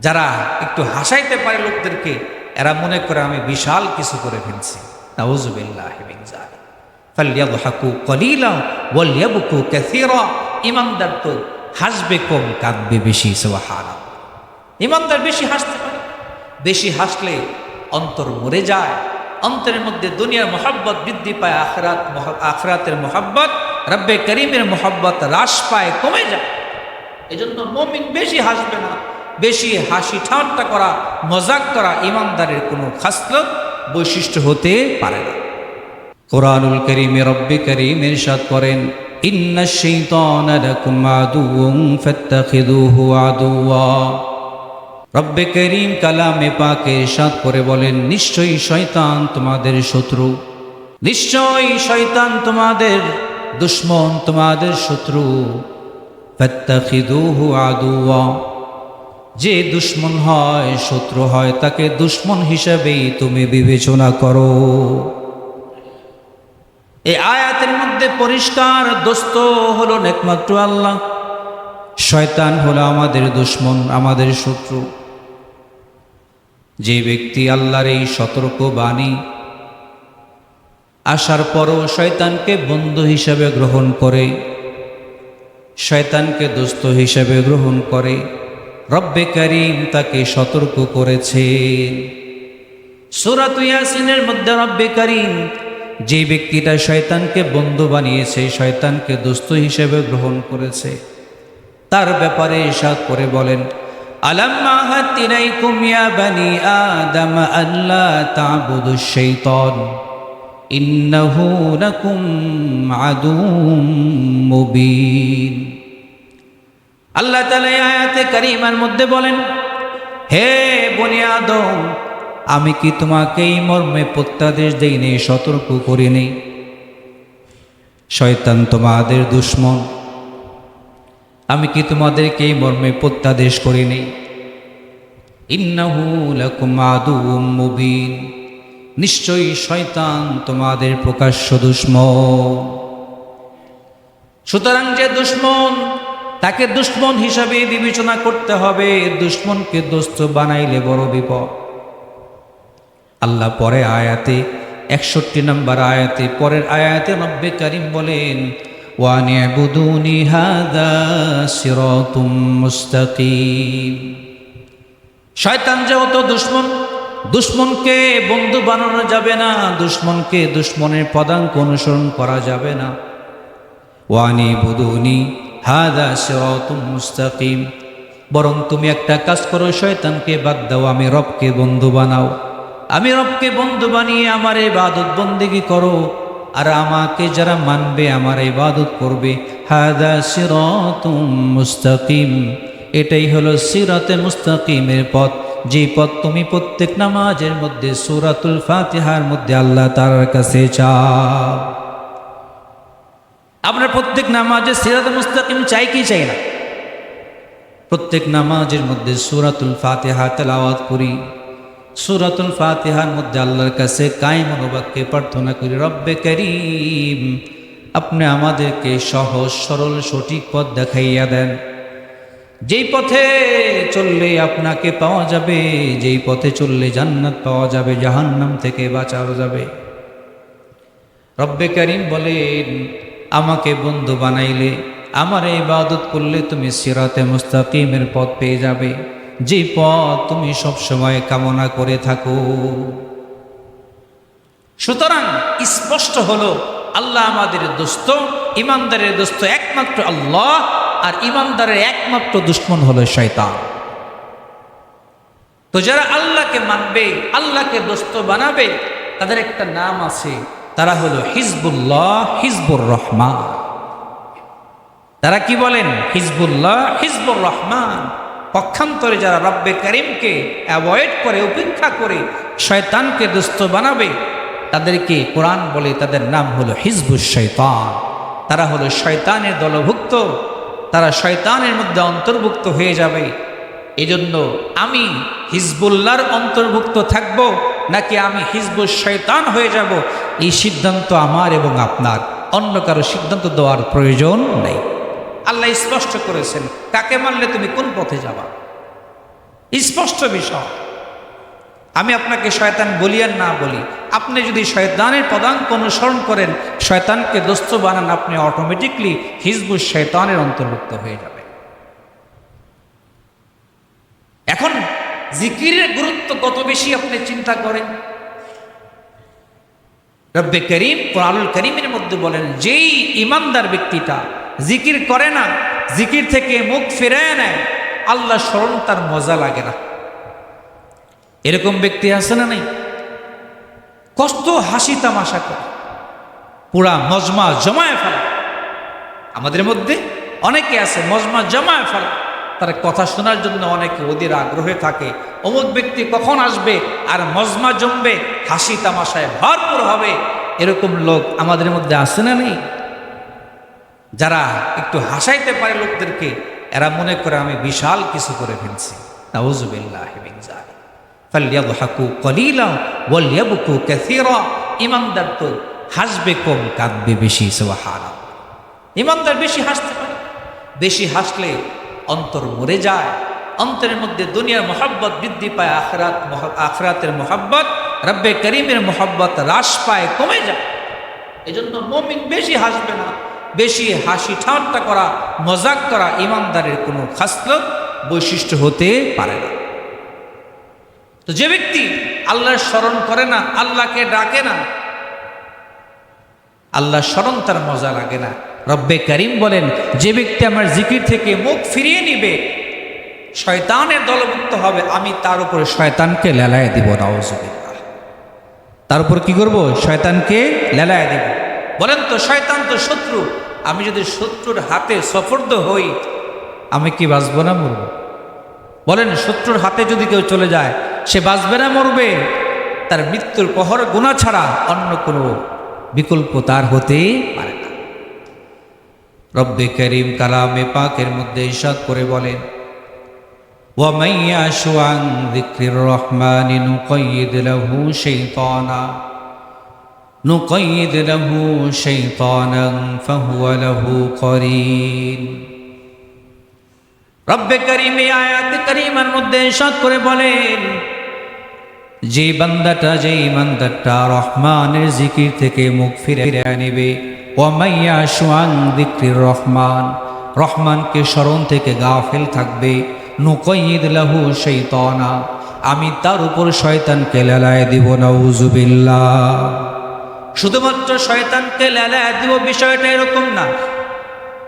যারা একটু হাসাইতে পারে লোকদেরকে, এরা মনে করে আমি বিশাল কিছু করে ফেলছি। ইমানদার তো হাসবে কম, কাঁদবে বেশি, সুবহানাল্লাহ। ইমানদার বেশি হাসতে পারে। বেশি হাসলে অন্তর মরে যায়। অন্তরের মধ্যে দুনিয়ার মোহাব্বত বৃদ্ধি পায়, আখরাত আখরাতের মোহাব্বত, রব্বে করিমের মোহাব্বত হ্রাস পায়, কমে যায়। এজন্য মমিন বেশি হাসবে না। বেশি হাসি ঠাট্টা করা, মজাক করা ইমানদারের কোনো খাসলত বৈশিষ্ট্য হতে পারে না। কোরআনুল করিমে রব্বে করিম ইরশাদ করেন, ইন্না শাইতানা লাকুম আদুউন ফাত্তাখিযুহু আদুওয়া। রব্বে করিম কালামে পাকে ইরশাদ করে বলেন, নিশ্চয়ই শয়তান তোমাদের শত্রু। নিশ্চয়ই শয়তান তোমাদের দুশ্মন তোমাদের শত্রু। ফাত্তাখিযুহু আদুওয়া। যে দুশ্মন হয়, শত্রু হয়, তাকে দুশ্মন হিসেবেই তুমি বিবেচনা করো। এই আয়াতের মধ্যে পরিষ্কার দোস্ত হলো একমাত্র আল্লাহ। শয়তান হলো আমাদের দুশ্মন, আমাদের শত্রু। যে ব্যক্তি আল্লাহর এই সতর্ক বাণী আসার পরও শয়তানকে বন্ধু হিসাবে গ্রহণ করে, শয়তানকে দোস্ত হিসাবে গ্রহণ করে রব্বে করিম তাকে সতর্ক করেছে। সুরাত ইয়াসিনের মধ্যে রব্বে করিম যে ব্যক্তিটা শয়তানকে বন্ধু বানিয়েছে, শয়তানকে দোস্ত হিসেবে গ্রহণ করেছে, তার ব্যাপারে ইরশাদ করে বলেন, আলাম্মা আল্লাহ এই আয়াতে কারীমার মধ্যে বলেন, হে বনি আদম, আমি কি তোমাকে এই মর্মে প্রত্যাদেশ দেইনি সতর্ক করিনি শয়তান তোমাদের দুশ্মন। আমি কি তোমাদেরকে এই মর্মে প্রত্যাদেশ করিনি মুবিন। নিশ্চয়ই শয়তান তোমাদের প্রকাশ্য দুশ্মন। সুতরাং যে দুশ্মন তাকে দুশ্মন হিসাবে বিবেচনা করতে হবে। দুশ্মনকে দোস্ত বানাইলে বড় বিপদ। আল্লাহ পরে আয়াতে, একষট্টি নম্বর আয়াতে, পরের আয়াতে নব্বে করিম বলেন ওয়ানিয়াবুদুনি হাদা সিরাতুম মুস্তাকিম। শয়তান যেহেতু দুশ্মন, দুশ্মনকে বন্ধু বানানো যাবে না, দুশ্মনকে দুশ্মনের পদাঙ্ক অনুসরণ করা যাবে না। ওয়ানি বুদুনি হাদা সিরাতুম মুস্তাকিম। বরং তুমি একটা কাজ করো, শয়তানকে বাদ দাও, আমি রবকে বন্ধু বানাও। আমি রবকে বন্ধু বানিয়ে আমার ইবাদত বন্দেগি করো। আর আমাকে যারা মানবে, আমার ইবাদত করবে। হাদা সিরাতুম মুস্তাকিম। এটাই হলো সিরাতে মুস্তাকিমের পথ। যে পথ তুমি প্রত্যেক নামাজের মধ্যে, সূরাতুল ফাতিহার মধ্যে আল্লাহ তাআলার কাছে চাও। আমরা প্রত্যেক নামাজে সিরাতে মুস্তাকিম চাই কি চাই না? প্রত্যেক নামাজের মধ্যে সুরাতুল ফাতিহা তেলাওয়াত করি। সুরাতুল ফাতিহার মধ্যে আল্লাহর কাছে কায় মনোবাক্যে প্রার্থনা করি, রব্বে করিম, আপনি আমাদেরকে সহজ, সরল, সঠিক পথ দেখাইয়া দেন। যেই পথে চললে আপনাকে পাওয়া যাবে, যেই পথে চললে জান্নাত পাওয়া যাবে, জাহান্নাম থেকে বাঁচানো যাবে। রব্বে করিম বলেন আমাকে বন্ধু বানাইলে, আমার এই ইবাদত করলে তুমি সিরাতে মুস্তাকিমের পথ পেয়ে যাবে। যে পথ তুমি সব সময় কামনা করে থাকো। সুতরাং স্পষ্ট হলো, আল্লাহ আমাদের দোস্ত, ইমানদারের দোস্ত একমাত্র আল্লাহ, আর ইমানদারের একমাত্র দুশ্মন হলো শয়তান। তো যারা আল্লাহকে মানবে, আল্লাহকে দোস্ত বানাবে, তাদের একটা নাম আছে তারা হলো হিজবুল্লাহ, হিজবুর রহমান। তারা কি বলেন? হিজবুল্লাহ, হিজবুর রহমান। পক্ষান্তরে যারা রব্বে করিমকে অ্যাভয়েড করে, উপেক্ষা করে, শয়তানকে দুস্থ বানাবে, তাদেরকে কোরআন বলে তাদের নাম হলো হিজবুর শয়তান। তারা হলো শয়তানের দলভুক্ত। তারা শয়তানের মধ্যে অন্তর্ভুক্ত হয়ে যাবে। এজন্য আমি হিজবুল্লাহর অন্তর্ভুক্ত থাকব। নাকি আমি হিজবুর শয়তান হয়ে যাব? এই সিদ্ধান্ত আমার এবং আপনার। অন্য কারও সিদ্ধান্ত দেওয়ার প্রয়োজন নেই। আল্লাহ স্পষ্ট করেছেন, কাকে মানলে তুমি কোন পথে যাবা? স্পষ্ট বিষয়। আমি আপনাকে শয়তান বলি আর না বলি, আপনি যদি শয়তানের পদাঙ্ক অনুসরণ করেন, শয়তানকে দোস্ত বানান, আপনি অটোমেটিকলি হিজবুল শয়তানের অন্তর্ভুক্ত হয়ে যাবে জিকিরের গুরুত্ব কত বেশি আপনি চিন্তা করেন? রব্বে করিম কোরআনুল করিমের মধ্যে বলেন, যেই ইমানদার ব্যক্তিটা জিকির করে না, জিকির থেকে মুখ ফিরে নেয়, আল্লাহ স্মরণ তার মজা লাগে না। এরকম ব্যক্তি আছে না নেই? কষ্ট, হাসি, তামাশা করে। পুরা মজমা জমায় ফেলা। আমাদের মধ্যে অনেকে আছে, মজমা জমায় ফেলা। তার কথা শোনার জন্য অনেকে ওদের আগ্রহে থাকে। অমুক ব্যক্তি কখন আসবে আর মজমা জমবে, হাসি তামাশায় ভরপুর হবে। এরকম লোক আমাদের মধ্যে আছে না নেই? যারা একটু হাসাইতে পারে লোকদেরকে, এরা মনে করে আমি বিশাল কিছু করে ফেলছি। ইমানদার তো হাসবে কম, কাঁদবে বেশি ইমানদার বেশি হাসতে পারে। বেশি হাসলে অন্তর মরে যায়। অন্তরের মধ্যে দুনিয়ার মোহাব্বত বৃদ্ধি পায়, আখরাত আখরাতের মোহাব্বত, রব্বে করিমের মোহাব্বত হ্রাস পায়, কমে যায়। এজন্য মমিন বেশি হাসবে না, বেশি হাসি ঠাট্টা করা, মজাক করা ইমানদারের কোনো খাসলত, বৈশিষ্ট্য হতে পারে না। তো যে ব্যক্তি আল্লাহর স্মরণ করে না, আল্লাহকে ডাকে না আল্লাহ স্মরণ তার মজা লাগে না রব্বে করিম বলেন, যে ব্যক্তি আমার জিকির থেকে মুখ ফিরিয়ে নিবে, শয়তানের দলভুক্ত হবে, আমি তার উপরে শয়তানকে লেলায় দিব নাওজুবিল্লাহ তার উপর কি করব? শয়তানকে লেলায় দিব। বলেন তো, শয়তান তো শত্রু, আমি যদি শত্রুর হাতে সফর্দ হই, আমি কি বাঁচব না মরবো? বলেন, শত্রুর হাতে যদি কেউ চলে যায়, সে বাঁচবে না মরবে। তার মৃত্যুর প্রহর গুণা ছাড়া অন্য কোনো বিকল্প তার হতে পারে রব্বে করিম কালামে পাকের মধ্যে ইশাদ করে বলেন ومن يعش عن ذكر الرحمن نقيد له شيطانا نقيد له شيطانا فهو له قرين রব্বে করিম এই আয়াত করিমার মধ্যে ইরশাদ করে বলেন যে বান্দাটা যে ইমানদারটা রহমানের জিকির থেকে মুখ ফিরে নেবে। ওয়ামাইয়া সুয়াং দিক্রির রহমান, রহমানকে স্মরণ থেকে গাফেল থাকবে। নুকইদ লাহু শৈতানা আমি তার উপর শয়তানকে লেলায় দিব, নাউজুবিল্লাহ। শুধুমাত্র শয়তানকে লেলায় দিব, বিষয়টা এরকম না।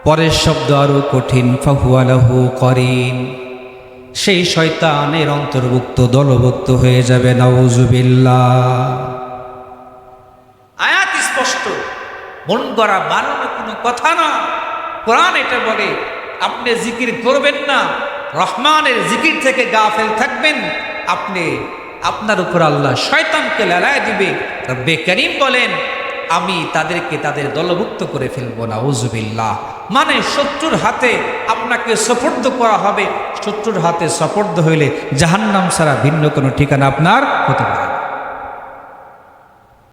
পরের শব্দ আরও কঠিন ফাহুয়ালাহু করিন। সেই শয়তানের অন্তর্ভুক্ত, দলভুক্ত হয়ে যাবে। নাউজুবিল্লাহ। আয়াত স্পষ্ট। মন গড়া বানানো কোনো কথা না। কোরআন এটা বলে, আপনি জিকির করবেন না। রহমানের জিকির থেকে গাফেল থাকবেন। আপনি, আপনার উপর আল্লাহ শয়তানকে লেলায় দিবে। রব্বে করিম বলেন আমি তাদেরকে তাদের দলভুক্ত করে ফেলব না উজুবিল্লাহ মানে শত্রুর হাতে আপনাকে সফর্দ করা হবে, শত্রুর হাতে সফর্দ হইলে জাহান্নাম ছাড়া ভিন্ন কোনো ঠিকানা আপনার হতে পারে।